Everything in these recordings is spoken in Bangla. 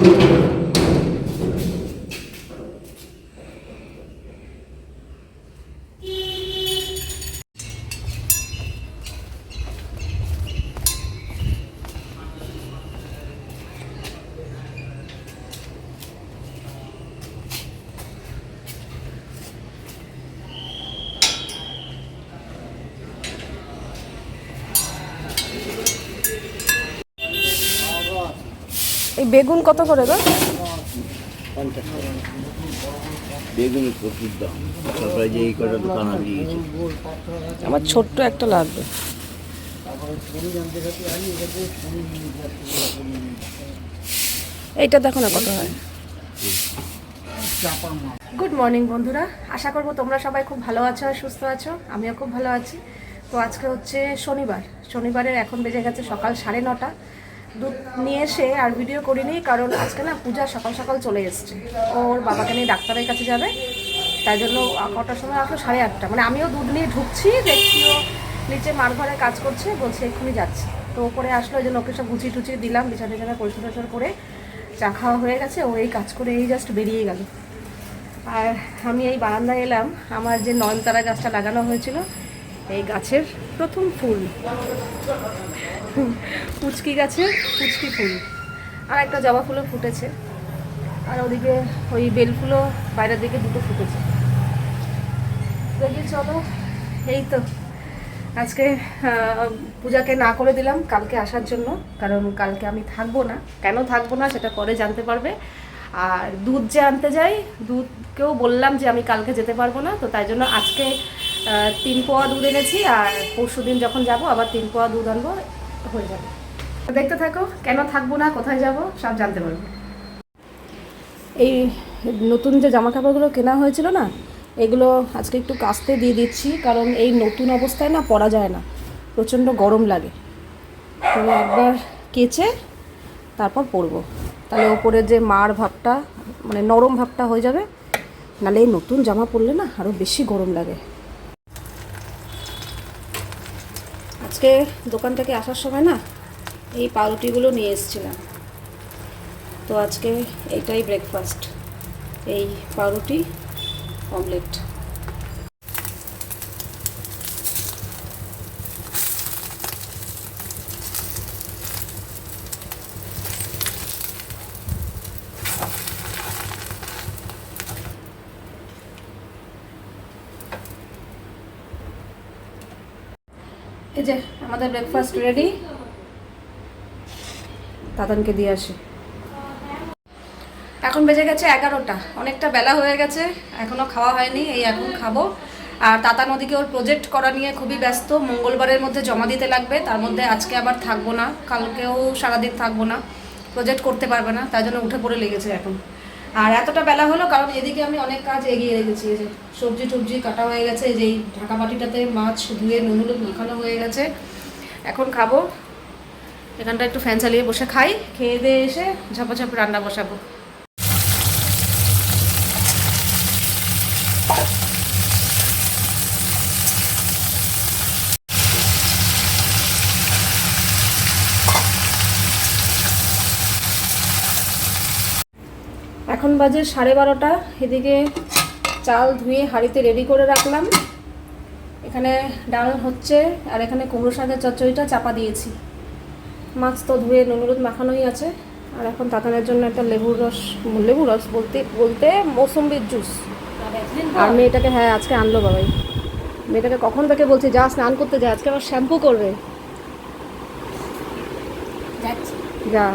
এই বেগুন কত করে গো? বেগুনের প্রচুর দাম। তারপরে যে এই কটা দোকান আমার ছোট্ট একটা লাগবে। এইটা দেখো না কত হয়। গুড মর্নিং বন্ধুরা। আশা করব তোমরা সবাই খুব ভালো আছো আর সুস্থ আছো। আমিও খুব ভালো আছি। তো আজকে হচ্ছে শনিবার। শনিবারের এখন বেজে গেছে সকাল সাড়ে নটা। দুধ নিয়ে এসে আর ভিডিও করিনি, কারণ আজকে না পূজা সকাল সকাল চলে এসছে। ওর বাবাকে নিয়ে ডাক্তারের কাছে যাবে। তাই জন্য কটার সময় আসলো? সাড়ে আটটা। মানে আমিও দুধ নিয়ে ঢুকছি, দেখছি ও নিচে মার ঘরে কাজ করছে, বলছে এক্ষুনি যাচ্ছে। তো ওপরে আসলো ওই জন্য ওকে সব গুছিয়ে টুচিয়ে দিলাম, বিছানা বিছানা পরিষ্কার টরিষ্কার করে চা খাওয়া হয়ে গেছে। ও এই কাজ করে এই জাস্ট বেরিয়ে গেল। আর আমি এই বারান্দায় এলাম। আমার যে নয়নতারা গাছটা লাগানো হয়েছিল, এই গাছের প্রথম ফুল। পুচকি গাছের পুচকি ফুল। আর একটা জবা ফুলও ফুটেছে। আর ওদিকে ওই বেল ফুলও বাইরের দিকে দুটো ফুটেছে। দেখি চলো, এই তো। আজকে পূজাকে না করে দিলাম, কালকে আসার জন্য। কারণ কালকে আমি থাকব না। কেন থাকব না সেটা পরে জানতে পারবে। আর দুধ যে আনতে যাই, দুধকেও বললাম যে আমি কালকে যেতে পারব না। তো তাই জন্য আজকে তিন পোয়া দুধ এনেছি। আর পরশু দিন যখন যাব, আবার তিন পোয়া দুধ আনব। হয়ে যাবে। দেখতে থাকো, কেন থাকব না, কোথায় যাব, সব জানতে পারবে। এই নতুন যে জামা কাপড়গুলো কেনা হয়েছিল না, এগুলো আজকে একটু কাস্তে দিয়ে দিচ্ছি, কারণ এই নতুন অবস্থায় না পরা যায় না। প্রচণ্ড গরম লাগে। তো একবার কেচে তারপর পরবো। তাহলে ওপরে যে মার ভাবটা মানে নরম ভাবটা হয়ে যাবে, নাহলে এই নতুন জামা পরলে না আরও বেশি গরম লাগে। আজকে দোকান থেকে আসার সময় না এই পাউরুটিগুলো নিয়ে এসেছিলাম। তো আজকে এটাই ব্রেকফাস্ট এই পাউরুটি অমলেট এই যে, আমাদের ব্রেকফাস্ট রেডি দাদানকে দিয়ে আসি। এখন বেজে গেছে এগারোটা। অনেকটা বেলা হয়ে গেছে এখনও খাওয়া হয়নি, এই এখন খাব। আর তাতা নদীকে ওর প্রজেক্ট করা নিয়ে খুবই ব্যস্ত, মঙ্গলবারের মধ্যে জমা দিতে লাগবে, তার মধ্যে আজকে আবার থাকব না, কালকেও সারাদিন থাকব না প্রজেক্ট করতে পারবে না, তাই জন্য উঠে পড়ে লেগেছে এখন। আর এতটা বেলা হলো, কারণ এদিকে আমি অনেক কাজ এগিয়ে রেখেছি। যে সবজি টবজি কাটা হয়ে গেছে যেই ঢাকা বাটিটাতে মাছ ধুয়ে, নুন হলুদ মাখানো হয়ে গেছে। এখন খাব। এখানটা একটু ফ্যান চালিয়ে বসে খাই, খেয়ে দিয়ে এসে ঝাপাঝাপ রান্না বসাবো এখন বাজে সাড়ে বারোটা। এদিকে চাল ধুয়ে হাঁড়িতে রেডি করে রাখলাম। এখানে ডাল হচ্ছে আর এখানে কুমড়ো শাকের চচ্চড়িটা চাপা দিয়েছি। মাছ তো ধুয়ে নুন হলুদ মাখানোই আছে। আর এখন তাতানের জন্য একটা লেবুর রস লেবুর রস বলতে বলতে মৌসুম্বির জুস। আর মেয়েটাকে হ্যাঁ আজকে আনলো বাবাই। মেয়েটাকে কখন থেকে বলছি যা স্নান করতে যা আজকে আবার শ্যাম্পু করবে। যা।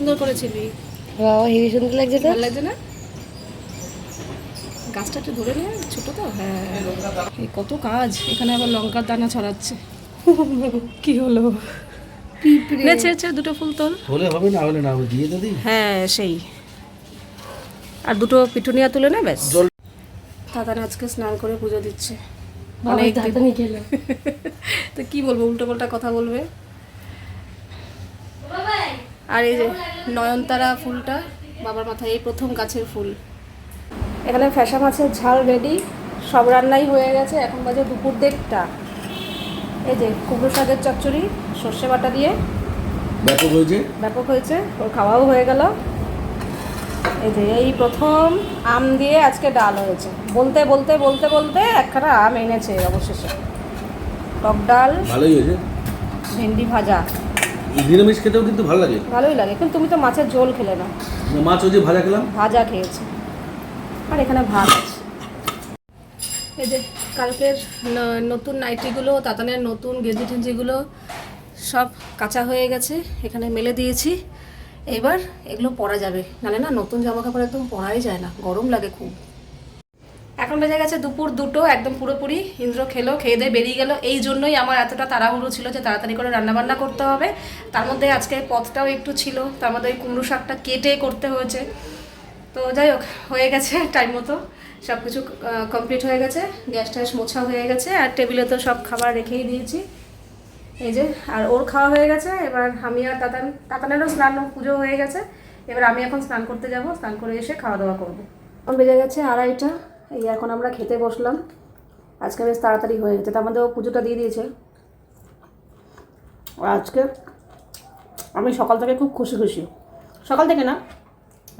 সুন্দর করেছিলি। বাবা হেভি সুন্দর লাগছে তো? ভালো লাগছে না? গাছটা একটু ধরে নে ছোট তো? হ্যাঁ কত কাজ এখানে আবার লঙ্কার দানা ছড়াচ্ছে। কি হলো? দুটো ফুল তোল। হলে হবে না হলে না দিয়ে দিই। হ্যাঁ সেই। আর দুটো পিটুনিয়া তুলে নে ব্যাস। দাদার আজকে স্নান করে পুজো দিচ্ছে। অনেক তো কি বলব উল্টো পাল্টা কথা বলবে? আর এই যে নয়নতারা ফুলটা বাবার মাথায় এই প্রথম গাছের ফুল। এখানে ফ্যাসা মাছের ঝাল রেডি সব রান্নাই হয়ে গেছে। এখন বাজে দুপুর দেড়টা। এই যে কুমড়ো শাকের চচ্চড়ি সর্ষে বাটা দিয়ে। ব্যাপক হয়েছে? ব্যাপক হয়েছে ওর খাওয়াও হয়ে গেল। এই যে এই প্রথম আম দিয়ে আজকে ডাল হয়েছে। বলতে বলতে বলতে বলতে একখানা আম এনেছে অবশেষে। টক ডাল ভালোই হয়েছে। ভেন্ডি ভাজা। নিরামিষ খেতেও কিন্তু ভালো লাগে। ভালোই লাগে কিন্তু তুমি তো মাছের ঝোল খেলে না। মাছ ওই যে ভাজা খেলাম। ভাজা খেয়েছি। আর এখানে ভাত আছে। এই যে কালকের নতুন নাইটিগুলো তাতানের নতুন গেঞ্জি টেঞ্জিগুলো সব কাঁচা হয়ে গেছে এখানে মেলে দিয়েছি। এবার এগুলো পরা যাবে। নালে না নতুন জামা কাপড় একদম পরাই যায় না গরম লাগে খুব। এখন বেজে গেছে দুপুর দুটো, একদম পুরোপুরি ইন্দ্র খেলো, খেয়ে দিয়ে বেরিয়ে গেল। এই জন্যই আমার এতটা তাড়াহুড়ো ছিল যে তাড়াতাড়ি করে রান্নাবান্না করতে হবে। তার মধ্যে আজকে পথটাও একটু ছিল, তার মধ্যে ওই কুমড়ো শাকটা কেটে করতে হয়েছে। তো যাই হোক, হয়ে গেছে টাইম মতো। সব কিছু কমপ্লিট হয়ে গেছে, গ্যাস ট্যাস মোছা হয়ে গেছে, আর টেবিলে তো সব খাবার রেখেই দিয়েছি। এই যে, আর ওর খাওয়া হয়ে গেছে, এবার আমি আর তাতান, তাতানেরও স্নান, পুজো হয়ে গেছে। এবার আমি এখন স্নান করতে যাব, স্নান করে এসে খাওয়া দাওয়া করব। বেজে গেছে আড়াইটা। এই এখন আমরা খেতে বসলাম। আজকে বেশ তাড়াতাড়ি হয়ে গেছে। তার মধ্যে ও পুজোটা দিয়ে দিয়েছে। আর আজকে আমি সকাল থেকে খুব খুশি খুশি। সকাল থেকে না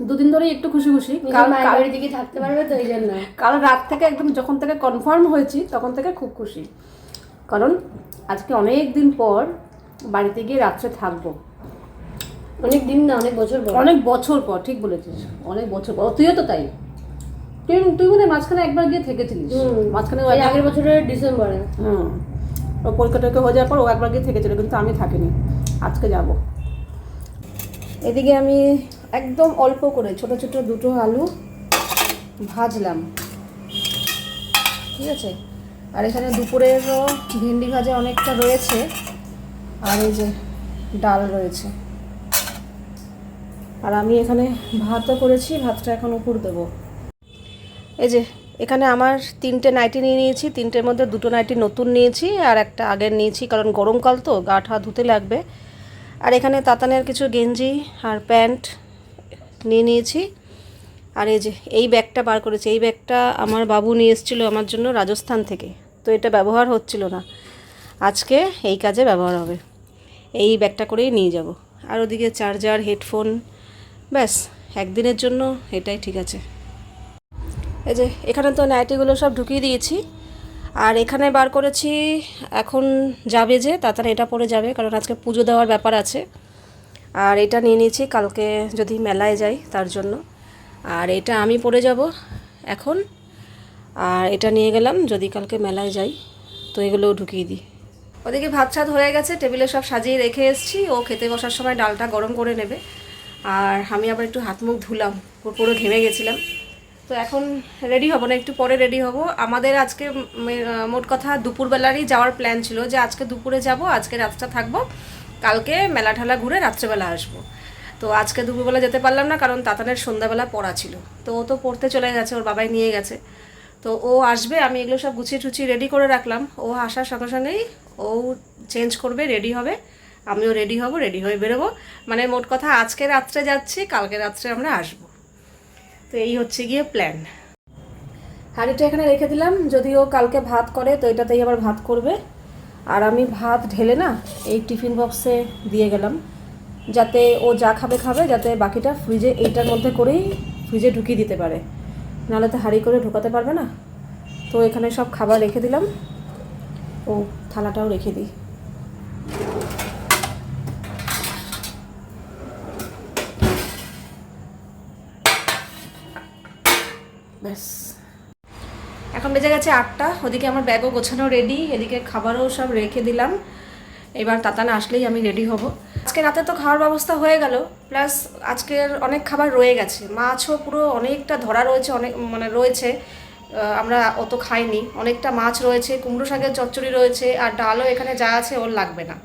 দুদিন ধরেই একটু খুশি খুশি। কাল দিকে থাকতে পারবে তো এই জন্য। কাল রাত থেকে একদম যখন থেকে কনফার্ম হয়েছি তখন থেকে খুব খুশি। কারণ আজকে অনেক দিন পর বাড়িতে গিয়ে রাত্রে থাকব। অনেক দিন না অনেক বছর পর। অনেক বছর পর ঠিক বলেছিস। অনেক বছর পর। তুইও তো তাই। তুই তুই মনে মাঝখানে একবার গিয়ে থেকেছিলিস। মাঝখানে আগের বছরের ডিসেম্বরে। হুম। ও কলকাতাকে হয়ে যাওয়ার পর ও একবার গিয়ে থেকেছিল কিন্তু আমি থাকিনি। আজকে যাব। এদিকে আমি একদম অল্প করে ছোট ছোট দুটো আলু ভাজলাম। ঠিক আছে? আর এখানে দুপুরেরও ভেন্ডি ভাজা অনেকটা রয়েছে। আর এই যে ডাল রয়েছে। আর আমি এখানে ভাতও করেছি ভাতটা এখন উপর দেবো। এই যে, এখানে আমার তিনটে নাইটি নিয়ে নিয়েছি, তিনটের মধ্যে দুটো নাইটি নতুন নিয়েছি আর একটা আগের নিয়েছি, কারণ গরমকাল তো, গা ঠা ধুতে লাগবে। আর এখানে তাতানের কিছু গেঞ্জি আর প্যান্ট নিয়ে নিয়েছি। আর এই যে, এই ব্যাগটা বার করেছি, এই ব্যাগটা আমার বাবু নিয়ে এসেছিল আমার জন্য রাজস্থান থেকে। তো এটা ব্যবহার হচ্ছিল না। আজকে এই কাজে ব্যবহার হবে। এই ব্যাগটা করেই নিয়ে যাব। আর ওদিকে চার্জার, হেডফোন, ব্যাস, একদিনের জন্য এটাই ঠিক আছে। এই যে, এখানে তো নাইটিগুলো সব ঢুকিয়ে দিয়েছি। আর এখানে বার করেছি, এখন যাবে যে, তাড়াতাড়ি এটা পরে যাবে, কারণ আজকে পুজো দেওয়ার ব্যাপার আছে। আর এটা নিয়ে নিয়েছি, কালকে যদি মেলায় যাই, তার জন্য। আর এটা আমি পরে যাব এখন। আর এটা নিয়ে গেলাম, যদি কালকে মেলায় যাই, তো এগুলোও ঢুকিয়ে দিই। ওদিকে ভাত ছাদ হয়ে গেছে, টেবিলে সব সাজিয়ে রেখে এসেছি। ও খেতে বসার সময় ডালটা গরম করে নেবে। আর আমি আবার একটু হাত মুখ ধুলাম, পুরো- ঘেমে গেছিলাম। তো এখন রেডি হব না, একটু পরে রেডি হব। আমাদের আজকে মোট কথা দুপুরবেলারই যাওয়ার প্ল্যান ছিল যে আজকে দুপুরে যাব, আজকে রাতটা থাকব। কালকে মেলা ঠেলা ঘুরে রাত্রেবেলা আসব। তো আজকে দুপুরবেলা যেতে পারলাম না, কারণ তাতানের সন্ধ্যাবেলা পড়া ছিল। তো ও তো পড়তে চলে গেছে, ওর বাবাই নিয়ে গেছে। তো ও আসবে, আমি এগুলো সব গুছিয়ে টুছিয়ে রেডি করে রাখলাম। ও আসার সঙ্গে সঙ্গেই ও চেঞ্জ করবে রেডি হবে। আমিও রেডি হব রেডি হয়ে বেরোবো। মানে মোট কথা আজকে রাত্রে যাচ্ছি, কালকে রাত্রে আমরা আসব। তো এই হচ্ছে গিয়ে প্ল্যান হাঁড়িটা এখানে রেখে দিলাম যদি ও কালকে ভাত করে, তো এটাতেই আবার ভাত করবে। আর আমি ভাত ঢেলে না, এই টিফিন বক্সে দিয়ে গেলাম, যাতে ও যা খাবে খাবে, যাতে বাকিটা ফ্রিজে এইটার মধ্যে করেই ফ্রিজে ঢুকিয়ে দিতে পারে। নাহলে তো হাঁড়ি করে ঢোকাতে পারবে না। তো এখানে সব খাবার রেখে দিলাম। ও থালাটাও রেখে দিই ব্যাস এখন বেজে গেছে আটটা, ওদিকে আমার ব্যাগও গোছানো রেডি এদিকে খাবারও সব রেখে দিলাম। এবার তাতানা আসলেই আমি রেডি হব। আজকে রাতে তো খাওয়ার ব্যবস্থা হয়ে গেল প্লাস আজকের অনেক খাবার রয়ে গেছে। মাছও পুরো অনেকটা ধরা রয়েছে, অনেক মানে রয়েছে আমরা অত খাইনি। অনেকটা মাছ রয়েছে, কুমড়ো শাকের চচ্চড়ি রয়েছে, আর ডালও এখানে যা আছে ওর লাগবে না।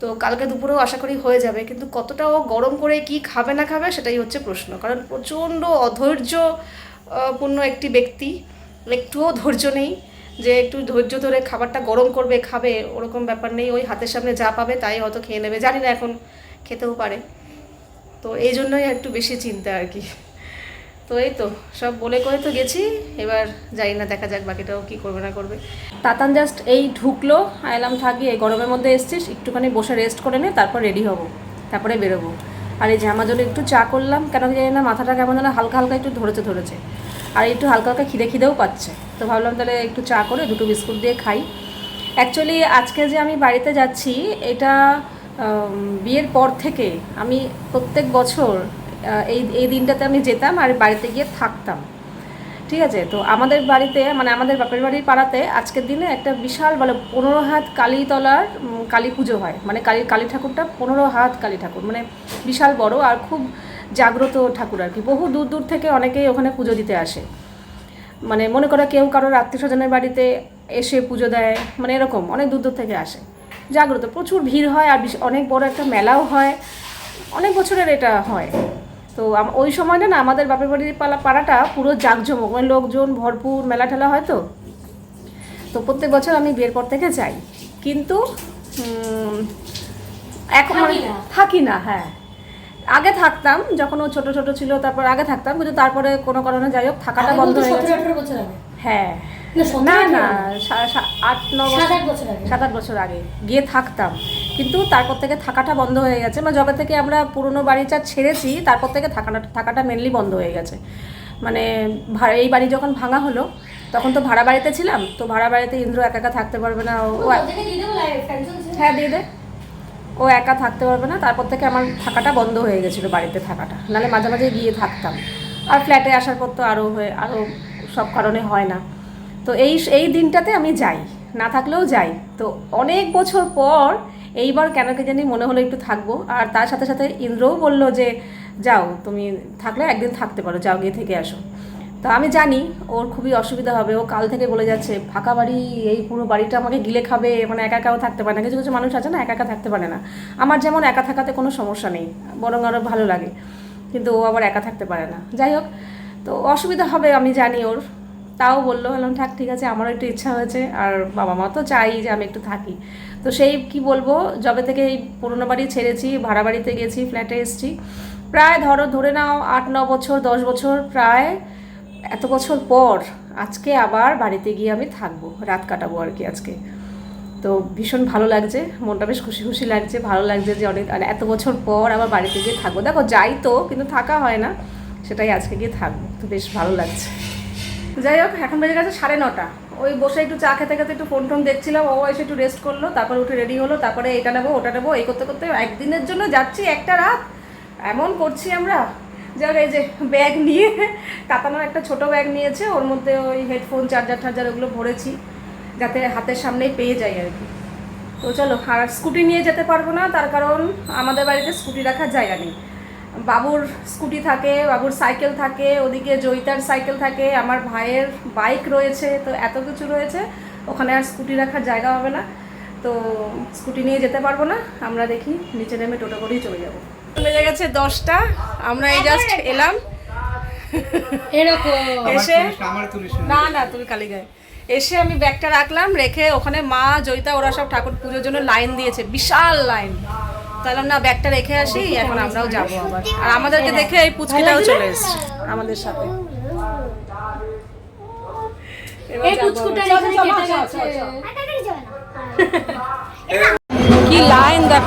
তো কালকে দুপুরেও আশা করি হয়ে যাবে, কিন্তু কতটা ও গরম করে কি খাবে না খাবে সেটাই হচ্ছে প্রশ্ন। কারণ প্রচণ্ড অধৈর্য পূর্ণ একটি ব্যক্তি একটুও ধৈর্য নেই যে একটু ধৈর্য ধরে খাবারটা গরম করবে, খাবে, ওরকম ব্যাপার নেই। ওই হাতের সামনে যা পাবে তাই হয়তো খেয়ে নেবে। জানি না এখন খেতেও পারে। তো এই জন্যই একটু বেশি চিন্তা আর কি। তো এই তো, সব বলে করে তো গেছি। এবার জানি না, দেখা যাক বাকিটাও কি করবে না করবে। তাতান জাস্ট এই ঢুকলো আইলাম থাকি এই গরমের মধ্যে এসছিস, একটুখানি বসে রেস্ট করে নে, তারপর রেডি হব, তারপরে বেরোবো। আর এই জামা জন্য একটু চা করলাম, কেন জানি না, মাথাটা কেমন যেন হালকা হালকা একটু ধরেছে ধরেছে। আর একটু হালকা হালকা খিদে খিদেও পাচ্ছে। তো ভাবলাম তাহলে একটু চা করে দুটো বিস্কুট দিয়ে খাই। অ্যাকচুয়ালি আজকে যে আমি বাড়িতে যাচ্ছি, এটা বিয়ের পর থেকে আমি প্রত্যেক বছর এই এই দিনটাতে আমি যেতাম আর বাড়িতে গিয়ে থাকতাম। ঠিক আছে? তো আমাদের বাড়িতে মানে আমাদের বাপের বাড়ির পাড়াতে আজকের দিনে একটা বিশাল বলে পনেরো হাত কালীতলার কালী পুজো হয়। মানে কালী কালী ঠাকুরটা পনেরো হাত কালী ঠাকুর। মানে বিশাল বড় আর খুব জাগ্রত ঠাকুর আর কি। বহু দূর দূর থেকে অনেকেই ওখানে পুজো দিতে আসে। মানে মনে করো কেউ কারোর আত্মীয় স্বজনের বাড়িতে এসে পুজো দেয় মানে এরকম অনেক দূর দূর থেকে আসে। জাগ্রত প্রচুর ভিড় হয় আর বিশ- অনেক বড় একটা মেলাও হয়। অনেক বছরের এটা হয়। তো ওই সময়টা না আমাদের বাপের বাড়ির পালা পাড়াটা পুরো জাঁকজমক মানে লোকজন ভরপুর মেলা ঠেলা হয় তো। তো প্রত্যেক বছর আমি বিয়ের পর থেকে যাই। কিন্তু এখন মানে। থাকি না হ্যাঁ। আগে থাকতাম যখন ও ছোট ছোট ছিল তারপর আগে থাকতাম কিন্তু তারপরে কোনো কারণে যাই হোক থাকাটা বন্ধ হয়ে গেছে। হ্যাঁ। না না আট ন সাত বছর আট বছর আগে। সাত আট বছর আগে গিয়ে থাকতাম। কিন্তু তারপর থেকে থাকাটা বন্ধ হয়ে গেছে মানে যবে থেকে আমরা পুরনো বাড়িটা ছেড়েছি তারপর থেকে থাকাটা থাকাটা মেনলি বন্ধ হয়ে গেছে। মানে এই বাড়ি যখন ভাঙা হলো তখন তো ভাড়া বাড়িতে ছিলাম তো ভাড়া বাড়িতে ইন্দ্র একা একা থাকতে পারবে না ও দিয়ে হ্যাঁ দিয়ে দে। ও একা থাকতে পারবে না, তারপর থেকে আমার থাকাটা বন্ধ হয়ে গেছিল বাড়িতে থাকাটা। নাহলে মাঝে মাঝে গিয়ে থাকতাম। আর ফ্ল্যাটে আসার পর তো আরও হয়ে আরও সব কারণে হয় না। তো এই এই দিনটাতে আমি যাই, না থাকলেও যাই। তো অনেক বছর পর এইবার কেন কে জানি মনে হলো একটু থাকব। আর তার সাথে সাথে ইন্দ্রও বলল যে, যাও, তুমি থাকলে একদিন থাকতে পারো, যাও গিয়ে থেকে আসো। তো আমি জানি, ওর খুবই অসুবিধা হবে। ও কাল থেকে বলে যাচ্ছে, ফাঁকা বাড়ি, এই পুরো বাড়িটা আমাকে গিলে খাবে মানে একা একাও থাকতে পারে না। কিছু কিছু মানুষ আছে না, একা একা থাকতে পারে না। আমার যেমন একা থাকাতে কোনো সমস্যা নেই, বরং আরও ভালো লাগে। কিন্তু ও আবার একা থাকতে পারে না। যাই হোক, তো অসুবিধা হবে আমি জানি ওর। তাও বলল, বললাম, থাক, ঠিক আছে, আমারও একটু ইচ্ছা হয়েছে, আর বাবা মা তো চাই যে আমি একটু থাকি। তো সেই কি বলব, যবে থেকে এই পুরোনো বাড়ি ছেড়েছি, ভাড়া বাড়িতে গেছি ফ্ল্যাটে এসেছি। প্রায় ধরো, ধরে নাও, আট, ন বছর, দশ বছর, প্রায় এত বছর পর আজকে আবার বাড়িতে গিয়ে আমি থাকব, রাত কাটাবো আর কি আজকে। তো ভীষণ ভালো লাগছে, মনটা বেশ খুশি খুশি লাগছে, ভালো লাগছে যে অনেক মানে এত বছর পর আবার বাড়িতে গিয়ে থাকব। দেখো, যাই তো, কিন্তু থাকা হয় না, সেটাই আজকে গিয়ে থাকব, তো বেশ ভালো লাগছে। যাই হোক, এখন বেজে গেছে সাড়ে নটা। ওই বসে একটু চা খেতে খেতে একটু ফোন টোন দেখছিলাম ও এসে একটু রেস্ট করল, তারপরে উঠে রেডি হলো, তারপরে এটা নেব, ওটা নেব, এই করতে করতে একদিনের জন্য যাচ্ছি একটা রাত। এমন করছি আমরা যাক, এই যে ব্যাগ নিয়ে কাতানোর একটা ছোট ব্যাগ নিয়েছে, ওর মধ্যে ওই হেডফোন চার্জার টার্জার ওগুলো ভরেছি, যাতে হাতের সামনেই পেয়ে যাই আর কি। তো চলো, আর স্কুটি নিয়ে যেতে পারব না, তার কারণ আমাদের বাড়িতে স্কুটি রাখার জায়গা নেই। বাবুর স্কুটি থাকে, বাবুর সাইকেল থাকে, ওদিকে জয়িতার সাইকেল থাকে, আমার ভাইয়ের বাইক রয়েছে, তো এত কিছু রয়েছে, ওখানে আর স্কুটি রাখার জায়গা হবে না। তো স্কুটি নিয়ে যেতে পারব না, আমরা দেখি, নিচে নেমে টোটো করেই চলে যাব। বেজে গেছে দশটা। আমরা এই জাস্ট এলাম। এরকম। এসে না না তুমি কালী গায়ে। এসে আমি ব্যাগটা রাখলাম রেখে ওখানে মা জয়িতা ওরা সব ঠাকুর পুজোর জন্য লাইন দিয়েছে বিশাল লাইন। তাহলে না ব্যাগটা রেখে আসি এখন আমরাও যাব আবার। আর আমাদেরকে দেখে এই পুচকিটাও চলে এসছে আমাদের সাথে। এবার লাইন যাব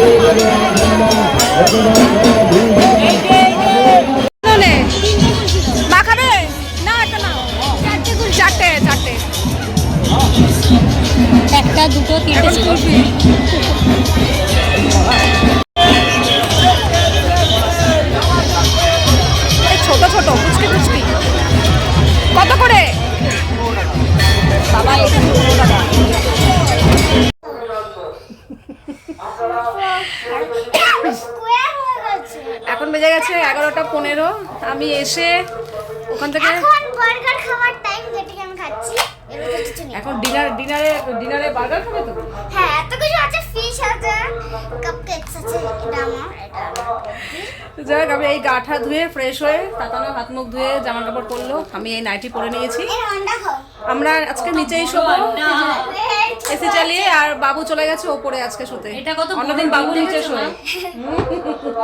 নে। এগারোটা পনেরো। আমি এসে ওখান থেকে এখন ডিনার ডিনারে ডিনারে বার্গার খাবে তো? হ্যাঁ যাই হোক আমি এই গাঠা ধুয়ে ফ্রেশ হয়ে তাতানো হাত মুখ ধুয়ে জামা কাপড় পরলো। আমি এই নাইটি পরে নিয়েছি। আমরা আজকে নিচেই শোবো। এসি চালিয়ে আর বাবু চলে গেছে ওপরে আজকে শুতে। এটা কত অন্যদিন বাবু নিচে শোয়?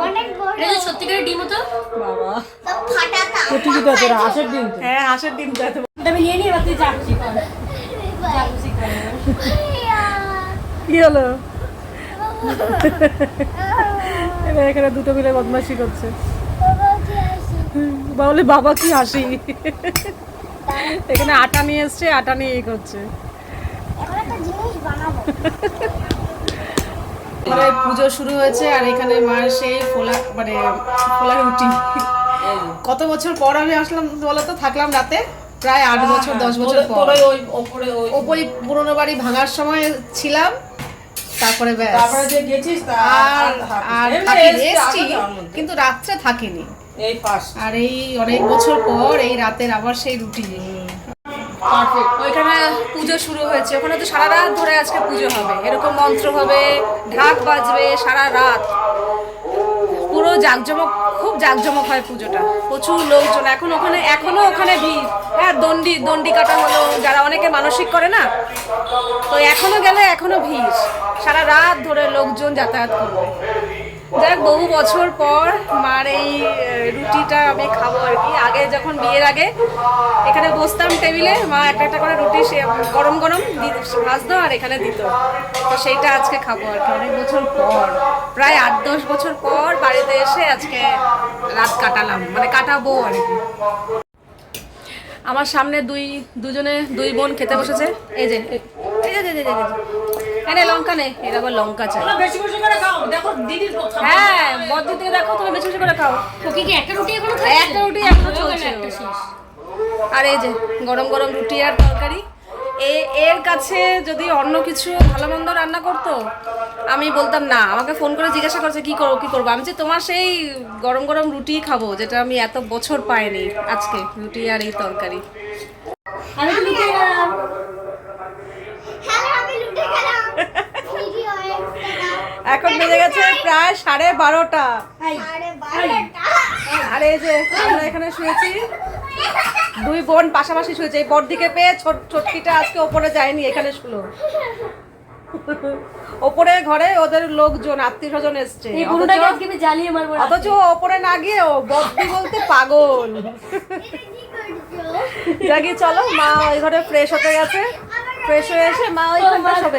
অনেক বড় এটা সত্যিকারের ডিম হতো? বাবা। সব ফাটাতা হাঁসের ডিম হ্যাঁ হাঁসের ডিম তো এত আমি নিয়ে নিয়ে যাচ্ছি কি হলো? এবার এখানে দুটো মিলে বদমাশি করছে। বলে বাবা কি হাসি? এখানে আটা নিয়ে এসছে আটা নিয়ে করছে। এবারে পুজো শুরু হয়েছে আর এখানে মার সেই ফোলা মানে ফোলা রুটি। কত বছর পর আমি আসলাম বলো তো থাকলাম রাতে প্রায় আট বছর দশ বছর পর। ওপরে পুরোনো বাড়ি ভাঙার সময় ছিলাম তারপরে তারপরে যে গেছিস আর আর এসছি এসছি আগে যাওয়ার মধ্যে। কিন্তু রাত্রে থাকিনি। এই ফার্স্ট আর এই অনেক বছর পর এই রাতের আবার সেই রুটি। ওইখানে পুজো শুরু হয়েছে। ওখানে তো সারা রাত ধরে আজকে পুজো হবে। এরকম মন্ত্র হবে ঢাক বাজবে সারা রাত। পুরো জাঁকজমক খুব জাঁকজমক হয় পুজোটা। প্রচুর লোকজন। এখন ওখানে এখনও ওখানে ভিড়। হ্যাঁ দণ্ডি দণ্ডি কাটা হলো যারা অনেকে মানসিক করে না তো এখনও গেলে এখনও ভিড়। সারা রাত ধরে লোকজন যাতায়াত করবে। যাক বহু বছর পর মার এই রুটিটা আমি খাব আর কি। আগে যখন বিয়ের আগে এখানে বসতাম টেবিলে মা একটা একটা করে রুটি সে গরম গরম ভাজতো আর এখানে দিত। তো সেইটা আজকে খাব আর কি। অনেক বছর পর প্রায় আট দশ বছর পর বাড়িতে এসে আজকে রাত কাটালাম। মানে কাটাবো আর কি। আমার সামনে দুই দুজনে দুই বোন খেতে বসেছে। এই এই যে, এনে লঙ্কা নে এর আবার লঙ্কা চাই বেশি বেশি করে খাও। দেখো দিদির হ্যাঁ বদ্রি থেকে দেখো তুমি বেশি বেশি করে খাও। ওকে কি একটা রুটি এখনও একটা রুটি এখনও চলছে। আর এই যে গরম গরম রুটি আর তরকারি। এ এর কাছে যদি অন্য কিছু ভালো মন্দ রান্না করতো আমি বলতাম না আমাকে ফোন করে জিজ্ঞাসা করছে কি করব কি করব? আমি যে তোমার সেই গরম গরম রুটি খাব যেটা আমি এত বছর পাইনি আজকে রুটি আর এই তরকারি আমি তো নিতে গেলাম হ্যালো আমি লুটে গেলাম ভিডিও এখন বেজে গেছে প্রায় সাড়ে বারোটা। আরে আর এই যে আমরা এখানে শুয়েছি দুই বোন পাশাপাশি শুয়েছে। এই বড়দিকে পেয়ে ছোট ছোটকিটা আজকে ওপরে যায়নি এখানে শুলো। ওপরে ঘরে ওদের লোকজন আত্মীয় স্বজন এসছে। অথচ- ওপরে না গিয়ে ও বদ্দি বলতে পাগল। জাগি চলো মা ওই ঘরে ফ্রেশ হতে গেছে। ফ্রেশ হয়ে এসে মা ওইখানটা শোবে।